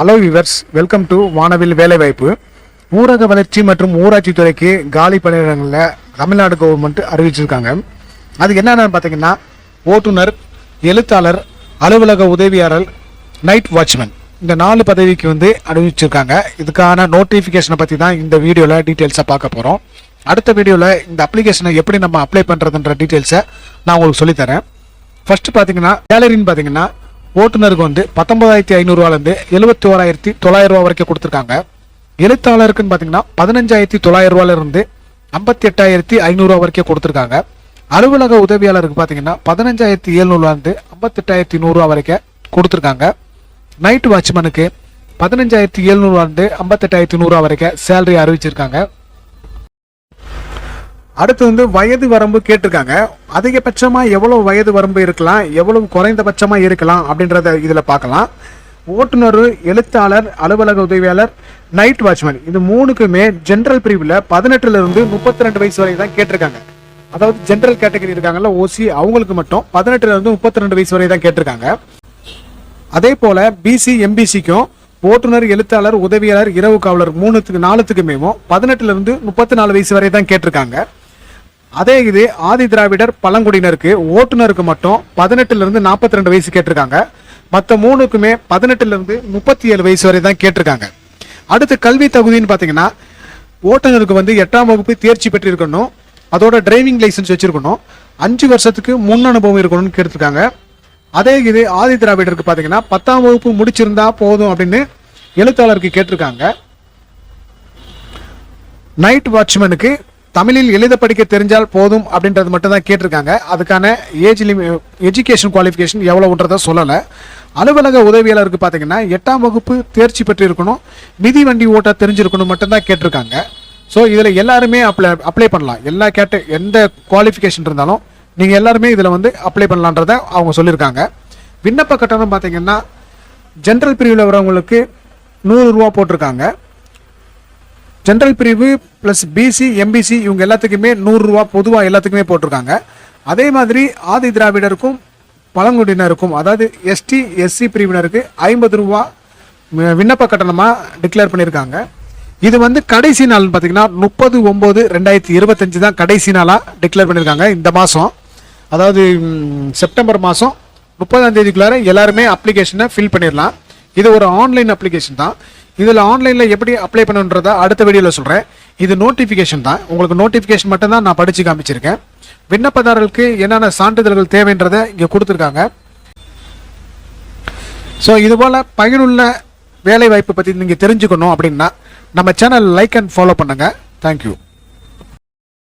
Hello viewers welcome to வானவில் வேலைவாய்ப்பு ஊரக வளர்ச்சி மற்றும் ஊராட்சி துறைக்கு காலி பணியிடங்களில் தமிழ்நாடு கவர்மெண்ட் அறிவிச்சிருக்காங்க. அது என்னென்னு பார்த்தீங்கன்னா ஓட்டுநர் எழுத்தாளர் அலுவலக உதவியாளர் நைட் வாட்ச்மேன் இந்த நாலு பதவிக்கு வந்து அறிவிச்சிருக்காங்க. இதுக்கான நோட்டிஃபிகேஷனை பற்றி தான் இந்த வீடியோவில் டீட்டெயில்ஸாக பார்க்க போகிறோம் அடுத்த வீடியோவில் இந்த அப்ளிகேஷனை எப்படி நம்ம அப்ளை பண்ணுறதுன்ற டீட்டெயில்ஸை நான் உங்களுக்கு சொல்லித்தரேன். ஃபர்ஸ்ட் பார்த்தீங்கன்னா சேலரின்னு பார்த்தீங்கன்னா ஓட்டுநருக்கு வந்து பத்தொன்பதாயிரத்தி ஐநூறுரூவாலேருந்து எழுபத்தி ஓராயிரத்தி தொள்ளாயிரம் ரூபா வரைக்கும் கொடுத்துருக்காங்க. எழுத்தாளருக்குன்னு பார்த்தீங்கன்னா பதினஞ்சாயிரத்தி தொள்ளாயிரம் ரூபாயிலிருந்து ஐம்பத்தி எட்டாயிரத்தி ஐநூறுரூவா வரைக்கும் கொடுத்துருக்காங்க. அலுவலக உதவியாளருக்கு பார்த்தீங்கன்னா பதினஞ்சாயிரத்தி எழுநூறுவாலேருந்து ஐம்பத்தெட்டாயிரத்தி நூறுரூவா வரைக்கும் கொடுத்துருக்காங்க. நைட் வாட்ச்மேனுக்கு பதினஞ்சாயிரத்தி எழுநூறுவாலேருந்து ஐம்பத்தெட்டாயிரத்தி நூறுரூவா வரைக்கும் சேலரி அறிவிச்சிருக்காங்க. அடுத்து வந்து வயது வரம்பு கேட்டிருக்காங்க. அதிகபட்சமா எவ்வளவு வயது வரம்பு இருக்கலாம் எவ்வளவு குறைந்தபட்சமா இருக்கலாம் அப்படின்றத இதுல பார்க்கலாம். ஓட்டுநர் எழுத்தாளர் அலுவலக உதவியாளர் நைட் வாட்ச்மேன் இது மூணுக்குமே ஜென்ரல் பிரிவுல பதினெட்டுல இருந்து முப்பத்தி ரெண்டு வயசு வரை தான் கேட்டிருக்காங்க. அதாவது ஜென்ரல் கேட்டகரி இருக்காங்கல்ல ஓசி அவங்களுக்கு மட்டும் பதினெட்டுல இருந்து முப்பத்தி ரெண்டு வயசு வரை தான் கேட்டிருக்காங்க. அதே போல பிசி எம்பிசிக்கும் ஓட்டுநர் எழுத்தாளர் உதவியாளர் இரவு காவலர் மூணுத்துக்கு நாலுத்துக்குமேவும் பதினெட்டுல இருந்து முப்பத்தி நாலு வயசு வரை தான் கேட்டிருக்காங்க. அதே இது ஆதி திராவிடர் பழங்குடியினருக்கு ஓட்டுநருக்கு மட்டும் பதினெட்டுல இருந்து நாற்பத்தி ரெண்டு வயசு கேட்டிருக்காங்க. மற்ற மூணுக்குமே பதினெட்டுல இருந்து முப்பத்தி ஏழு வயசு வரை தான் கேட்டிருக்காங்க. அடுத்து கல்வி தகுதின்னு பார்த்தீங்கன்னா ஓட்டுநருக்கு வந்து எட்டாம் வகுப்பு தேர்ச்சி பெற்றிருக்கணும். அதோட டிரைவிங் லைசன்ஸ் வச்சிருக்கணும். அஞ்சு வருஷத்துக்கு முன் அனுபவம் இருக்கணும்னு கேட்டிருக்காங்க. அதே இது ஆதி திராவிடருக்கு பார்த்தீங்கன்னா பத்தாம் வகுப்பு முடிச்சிருந்தா போதும் அப்படின்னு எழுத்தாளருக்கு கேட்டிருக்காங்க. நைட் வாட்ச்மேனுக்கு தமிழில் எழுத படிக்க தெரிஞ்சால் போதும் அப்படின்றது மட்டும் தான் கேட்டிருக்காங்க. அதுக்கான ஏஜ் லிமி எஜுகேஷன் குவாலிஃபிகேஷன் எவ்வளோன்றதை சொல்லலை. அலுவலக உதவியாளருக்கு பார்த்தீங்கன்னா எட்டாம் வகுப்பு தேர்ச்சி பெற்றிருக்கணும். மிதி வண்டி ஓட்ட தெரிஞ்சிருக்கணும் மட்டும்தான் கேட்டிருக்காங்க. ஸோ இதில் எல்லாருமே அப்ளை அப்ளை பண்ணலாம். எல்லா கேட்ட எந்த குவாலிஃபிகேஷன் இருந்தாலும் நீங்கள் எல்லாருமே இதில் வந்து அப்ளை பண்ணலான்றத அவங்க சொல்லியிருக்காங்க. விண்ணப்ப கட்டணம் பார்த்தீங்கன்னா ஜென்ரல் பிரிவில் வரவங்களுக்கு நூறுரூவா போட்டிருக்காங்க. ஜென்ரல் பிரிவு ப்ளஸ் பிசி எம்பிசி இவங்க எல்லாத்துக்குமே நூறுரூவா பொதுவாக எல்லாத்துக்குமே போட்டிருக்காங்க. அதே மாதிரி ஆதி திராவிடருக்கும் பழங்குடியினருக்கும் அதாவது எஸ்டி எஸ்சி பிரிவினருக்கு ஐம்பது ரூபா விண்ணப்ப கட்டணமாக டிக்ளேர் பண்ணியிருக்காங்க இது வந்து கடைசி நாள்னு பார்த்தீங்கன்னா முப்பது ஒம்பது ரெண்டாயிரத்தி இருபத்தஞ்சு தான் கடைசி நாளாக டிக்ளேர் பண்ணியிருக்காங்க இந்த மாதம் அதாவது செப்டம்பர் மாதம் முப்பதாம் தேதிக்குள்ளார எல்லாருமே அப்ளிகேஷனை ஃபில் பண்ணிடலாம் இது ஒரு ஆன்லைன் அப்ளிகேஷன் தான். இதில் ஆன்லைனில் எப்படி அப்ளை பண்ணுன்றதை அடுத்த வீடியோவில் சொல்கிறேன் இது நோட்டிஃபிகேஷன் தான். உங்களுக்கு நோட்டிஃபிகேஷன் மட்டும்தான் நான் படித்து காமிச்சிருக்கேன். விண்ணப்பதாரர்களுக்கு என்னென்ன சான்றிதழ்கள் தேவைன்றதை இங்கே கொடுத்துருக்காங்க. ஸோ இதுபோல் பயனுள்ள வேலை வாய்ப்பு பற்றி நீங்கள் தெரிஞ்சுக்கணும் அப்படின்னா நம்ம சேனல் லைக் அண்ட் ஃபாலோ பண்ணுங்கள் தேங்க்யூ